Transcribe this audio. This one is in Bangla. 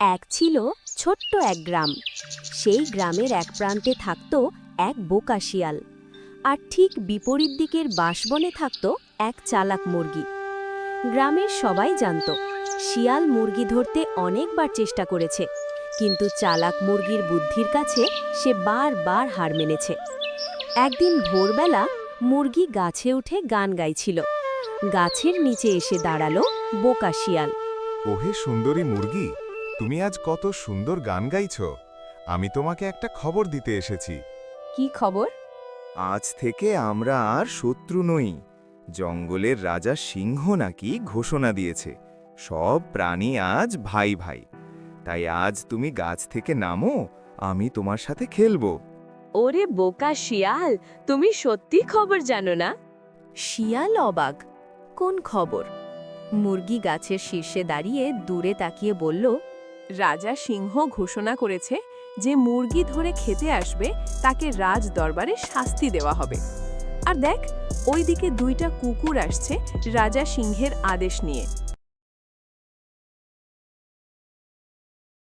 এক ছিল ছোট্ট এক গ্রাম। সেই গ্রামের এক প্রান্তে থাকত এক বোকা শিয়াল আর ঠিক বিপরীত দিকের বাঁশবনে থাকত এক চালাক মুরগি। গ্রামের সবাই জানত, শিয়াল মুরগি ধরতে অনেকবার চেষ্টা করেছে, কিন্তু চালাক মুরগির বুদ্ধির কাছে সে বারবার হার মেনেছে। একদিন ভোরবেলা মুরগি গাছে উঠে গান গাইছিল। গাছের নিচে এসে দাঁড়াল বোকা শিয়াল ওহে সুন্দরী মুরগি তুমি আজ কত সুন্দর গান গাইছ। আমি তোমাকে একটা খবর দিতে এসেছি। কি খবর? আজ থেকে আমরা আর শত্রু নই। জঙ্গলের রাজা সিংহ নাকি ঘোষণা দিয়েছে। সব প্রাণী আজ ভাই ভাই। তাই আজ তুমি গাছ থেকে নামো আমি তোমার সাথে খেলব। ওরে বোকা শিয়াল তুমি সত্যি খবর জানো না? শিয়াল অবাক। কোন খবর? মুরগি গাছের শীর্ষে দাঁড়িয়ে দূরে তাকিয়ে বলল রাজা সিংহ ঘোষণা করেছে যে মুরগি ধরে খেতে আসবে, তাকে রাজ দরবারে শাস্তি দেওয়া হবে। আর দেখ, ওইদিকে দুইটা কুকুর আসছে রাজা সিংহের আদেশ নিয়ে।